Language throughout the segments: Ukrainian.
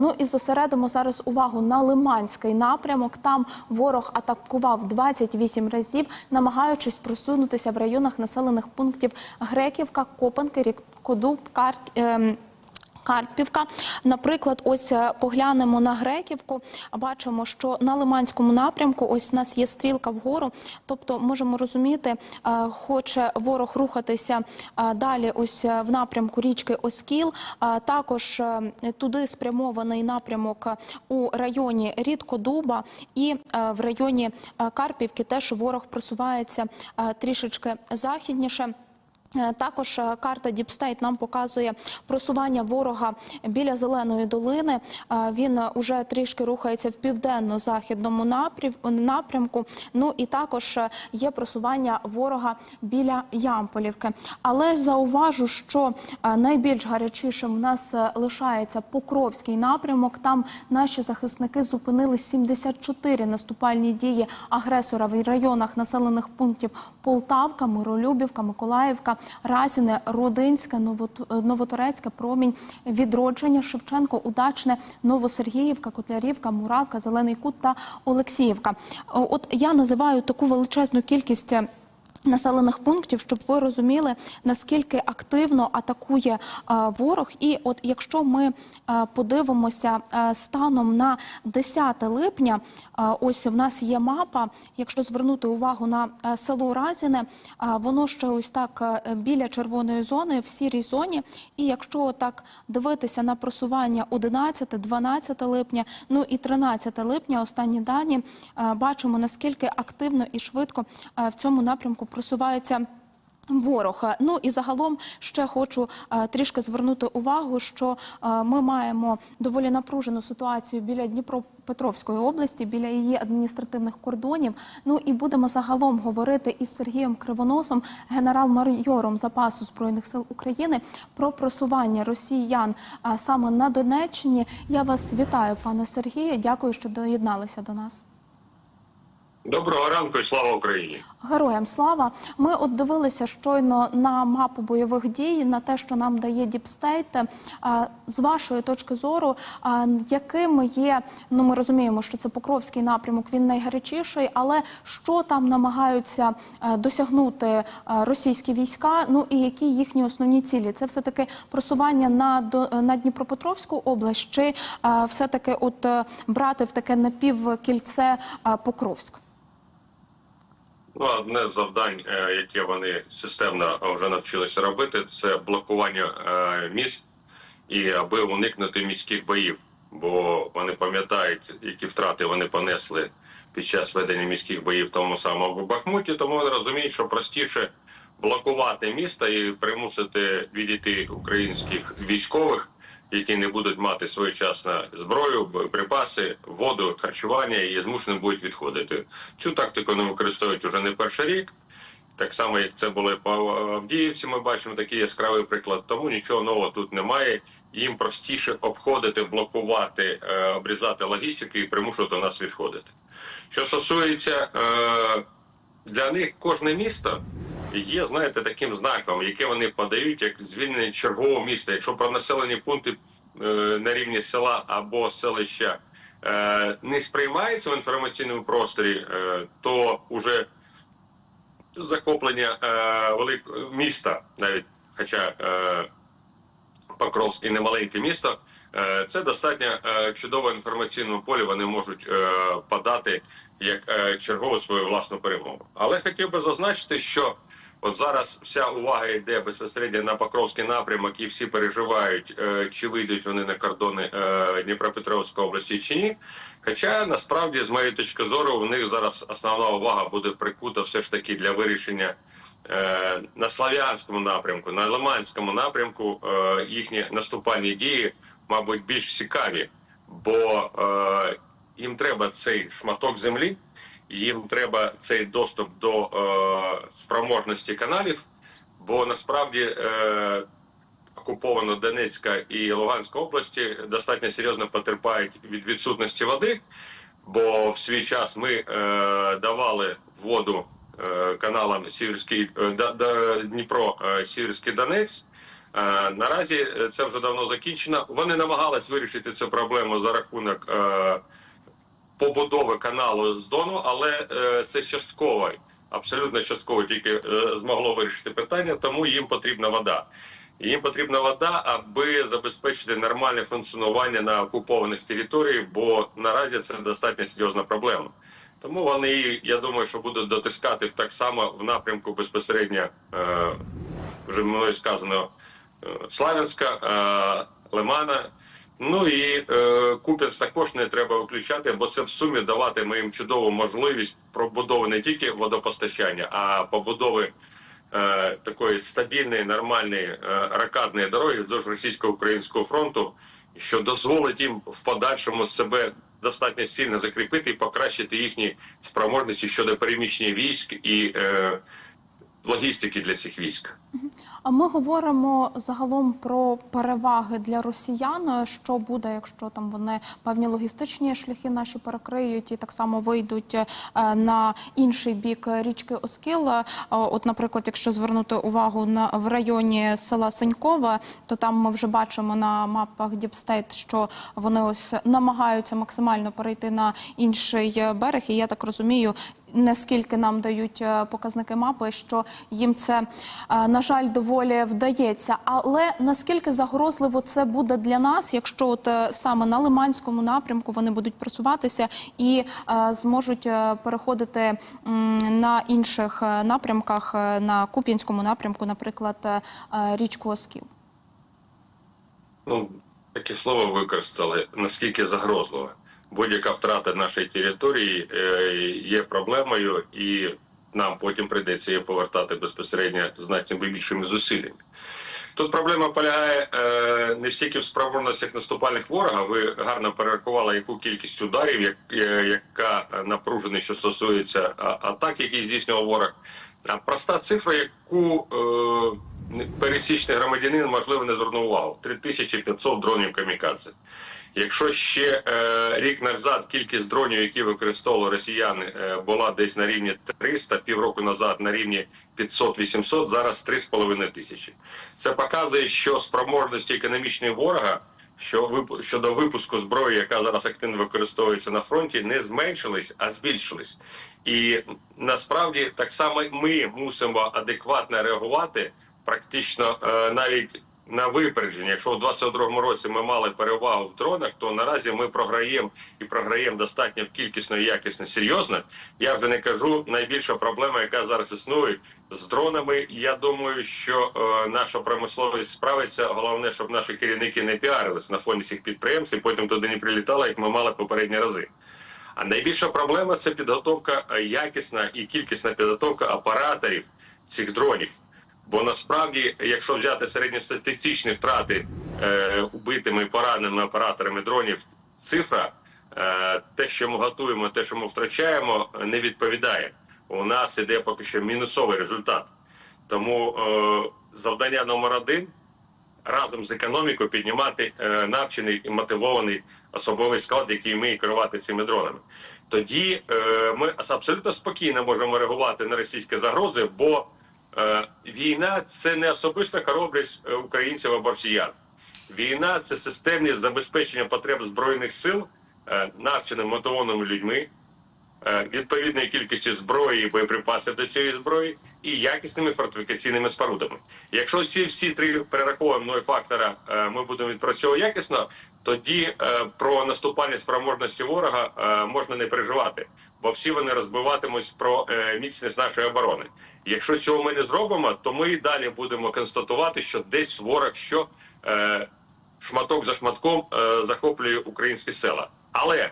Ну і зосередимо зараз увагу на Лиманський напрямок. Там ворог атакував 28 разів, намагаючись просунутися в районах населених пунктів Греківка, Копанки, Рікодуб, Кар... Карпівка. Наприклад, ось е, поглянемо на Греківку. Бачимо, що на Лиманському напрямку ось у нас є стрілка вгору. Тобто, можемо розуміти, е, хоче ворог рухатися е, далі. Ось в напрямку річки Оскіл. Також туди спрямований напрямок у районі Рідкодуба і в районі Карпівки теж ворог просувається трішечки західніше. Е, Також е, карта Діпстейт нам показує просування ворога біля зеленої долини. Е, Він уже трішки рухається в південно-західному напрям- напрямку. Ну і також є просування ворога біля Ямполівки. Але зауважу, що найбільш гарячішим в нас лишається Покровський напрямок. Там наші захисники зупинили 74 наступальні дії агресора в районах населених пунктів Полтавка, Миролюбівка, Миколаївка, Разіне, Родинське, Новот- Новоторецьке, Промінь, Відродження, Шевченко, Удачне, Новосергіївка, Котлярівка, Муравка, Зелений Кут та Олексіївка. От я називаю таку величезну кількість. Населених пунктів, щоб ви розуміли, наскільки активно атакує е, ворог. І от якщо ми е, подивимося е, станом на 10 липня, ось в нас є мапа. Якщо звернути увагу на село Разіне, воно ще ось так біля червоної зони, в сірій зоні. І якщо так дивитися на просування 11, 12 липня, ну і 13 липня, останні дані, бачимо наскільки активно і швидко в цьому напрямку просувається. Ворог. Ну і загалом ще хочу е, трішки звернути увагу, що е, ми маємо доволі напружену ситуацію біля Дніпропетровської області, біля її адміністративних кордонів. Ну і будемо загалом говорити із Сергієм Кривоносом, генерал-майором запасу збройних сил України, про просування росіян е, саме на Донеччині. Я вас вітаю, пане Сергію. Дякую, що доєдналися до нас. Доброго ранку і слава Україні. Героям слава. Ми от дивилися щойно на мапу бойових дій, на те, що нам дає Діпстейт. З вашої точки зору, а, якими є, ну ми розуміємо, що це Покровський напрямок, він найгарячіший, але що там намагаються досягнути російські війська? Ну і які їхні основні цілі? Це все таки просування на на Дніпропетровську область, чи все таки от е, брати в таке напівкільце Покровськ? Ну, одне з завдань, е, яке вони системно вже навчилися робити, це блокування е, міст і аби уникнути міських боїв. Бо вони пам'ятають, які втрати вони понесли під час ведення міських боїв тому самому Бахмуті. Тому вони розуміють, що простіше блокувати міста і примусити відійти українських військових, які не будуть мати своєчасно зброю, боєприпаси, воду, харчування і змушені будуть відходити. Цю тактику вони використовують уже не перший рік. Так само, як це було по Авдіївці, ми бачимо такий яскравий приклад. Тому нічого нового тут немає. Їм простіше обходити, блокувати, е, обрізати логістику і примушувати нас відходити. Що стосується е, для них кожне місто є, знаєте, таким знаком, яке вони подають як звільнення чергового міста. Якщо про населені пункти е, на рівні села або селища е, не сприймається в інформаційному просторі, е, то уже захоплення великого міста, навіть хоча Покровськ і немаленьке місто, е, це достатньо чудово інформаційному полі. Вони можуть подати як чергову свою власну перемогу. Але хотів би зазначити, що от зараз вся увага йде безпосередньо на Покровський напрямок, і всі переживають, е, чи вийдуть вони на кордони е, Дніпропетровської області чи ні. Хоча насправді, з моєї точки зору, у них зараз основна увага буде прикута все ж таки для вирішення е, на Слав'янському напрямку, на Лиманському напрямку їхні наступальні дії, мабуть, більш цікаві, бо їм треба цей шматок землі, їм треба цей доступ до е, спроможності каналів, бо насправді е, окуповано Донецька і Луганська області достатньо серйозно потерпають від відсутності води, бо в свій час ми е, давали воду е, каналам Сіверський е, Дніпро, е, Сіверський Донець. Е, Наразі це вже давно закінчено. Вони намагались вирішити цю проблему за рахунок е, побудови каналу з Дону, але е, це частково, абсолютно частково тільки е, змогло вирішити питання, тому їм потрібна вода. Їм потрібна вода, аби забезпечити нормальне функціонування на окупованих територіях, бо наразі це достатньо серйозна проблема. Тому вони, я думаю, що будуть дотискати так само в напрямку безпосередньо е, вже мною сказано Славянська, Лимана. Ну і е, Куп'янськ також не треба виключати, бо це в сумі даватиме їм чудову можливість пробудови не тільки водопостачання, а побудови е, такої стабільної, нормальної е, ракадної дороги вздовж російсько-українського фронту, що дозволить їм в подальшому себе достатньо сильно закріпити і покращити їхні спроможності щодо переміщення військ і е, логістики для цих військ. А ми говоримо загалом про переваги для росіян. Що буде, якщо там вони певні логістичні шляхи наші перекриють і так само вийдуть е, на інший бік річки Оскіл. Е, От, наприклад, якщо звернути увагу на в районі села Сенькове, то там ми вже бачимо на мапах Діпстейт, що вони ось намагаються максимально перейти на інший е, берег. І я так розумію, наскільки нам дають е, показники мапи, що їм це, е, на жаль, доволі вдається. Але наскільки загрозливо це буде для нас, якщо от е, саме на Лиманському напрямку вони будуть просуватися і зможуть переходити на інших напрямках, на Куп'янському напрямку, наприклад, річку Оскіл? Ну, таке слово використали, наскільки загрозливо. Будь-яка втрата нашої території е, є проблемою, і нам потім прийдеться її повертати безпосередньо значно більшими зусиллями. Тут проблема полягає е, не стільки в спроможностях наступальних ворога. Ви гарно перерахували, яку кількість ударів, як, е, яка напруженість, що стосується атак, які здійснював ворог. А проста цифра, яку е, пересічний громадянин можливо не звернув увагу: 3500 дронів камікадзе. Якщо ще е, рік назад кількість дронів, які використовували росіяни, е, була десь на рівні 300, півроку назад на рівні 500-800, зараз 3,5 тисячі. Це показує, що спроможності економічної ворога що щодо випуску зброї, яка зараз активно використовується на фронті, не зменшились, а збільшились. І насправді так само ми мусимо адекватно реагувати, практично е, навіть на випередження. Якщо у 22-му році ми мали перевагу в дронах, то наразі ми програємо і програємо достатньо кількісно і якісно серйозно. Я вже не кажу найбільша проблема, яка зараз існує з дронами. Я думаю, що е, наша промисловість справиться. Головне, щоб наші керівники не піарились на фоні цих підприємств і потім туди не прилітали, як ми мали попередні рази. А найбільша проблема це підготовка е, якісна і кількісна підготовка операторів цих дронів. Бо насправді, якщо взяти середньостатистичні втрати е, убитими пораненими операторами дронів, цифра е, те, що ми готуємо, те, що ми втрачаємо, не відповідає. У нас іде поки що мінусовий результат. Тому е, завдання номер один разом з економікою піднімати е, навчений і мотивований особовий склад, який вміє керувати цими дронами. Тоді е, ми абсолютно спокійно можемо реагувати на російські загрози, бо війна це не особиста хоробрість е, українців або росіян. Війна це системність забезпечення потреб збройних сил е, навченими мотивованими людьми, е, відповідної кількості зброї боєприпасів до цієї зброї і якісними фортифікаційними спорудами. Якщо всі всі три перераховані мною фактора е, ми будемо відпрацьовувати якісно, тоді е, про наступальні спроможності ворога е, можна не переживати, бо всі вони розбиватимуть про е, міцність нашої оборони. Якщо цього ми не зробимо, то ми і далі будемо констатувати, що десь ворог що е, шматок за шматком е, захоплює українські села. Але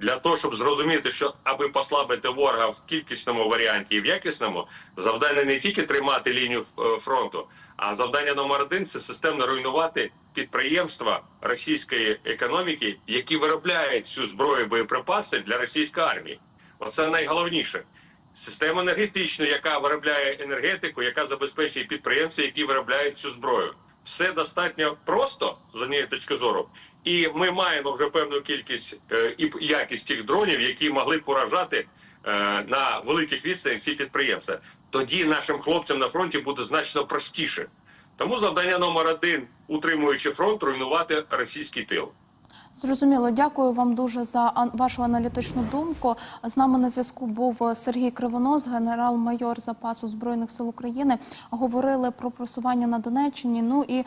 для того, щоб зрозуміти, що аби послабити ворога в кількісному варіанті і в якісному, завдання не тільки тримати лінію е, фронту, а завдання номер один це системно руйнувати підприємства російської економіки, які виробляють цю зброю боєприпаси для російської армії. Оце найголовніше. Систему енергетичну, яка виробляє енергетику, яка забезпечує підприємства, які виробляють цю зброю. Все достатньо просто з однієї точки зору, і ми маємо вже певну кількість е, і якість тих дронів, які могли поражати е, на великих відстанях ці підприємства. Тоді нашим хлопцям на фронті буде значно простіше, Тому завдання номер один, утримуючи фронт, руйнувати російський тил. Зрозуміло, дякую вам дуже за вашу аналітичну думку. З нами на зв'язку був е, Сергій Кривонос, генерал-майор запасу збройних сил України. Говорили про просування на Донеччині. Ну і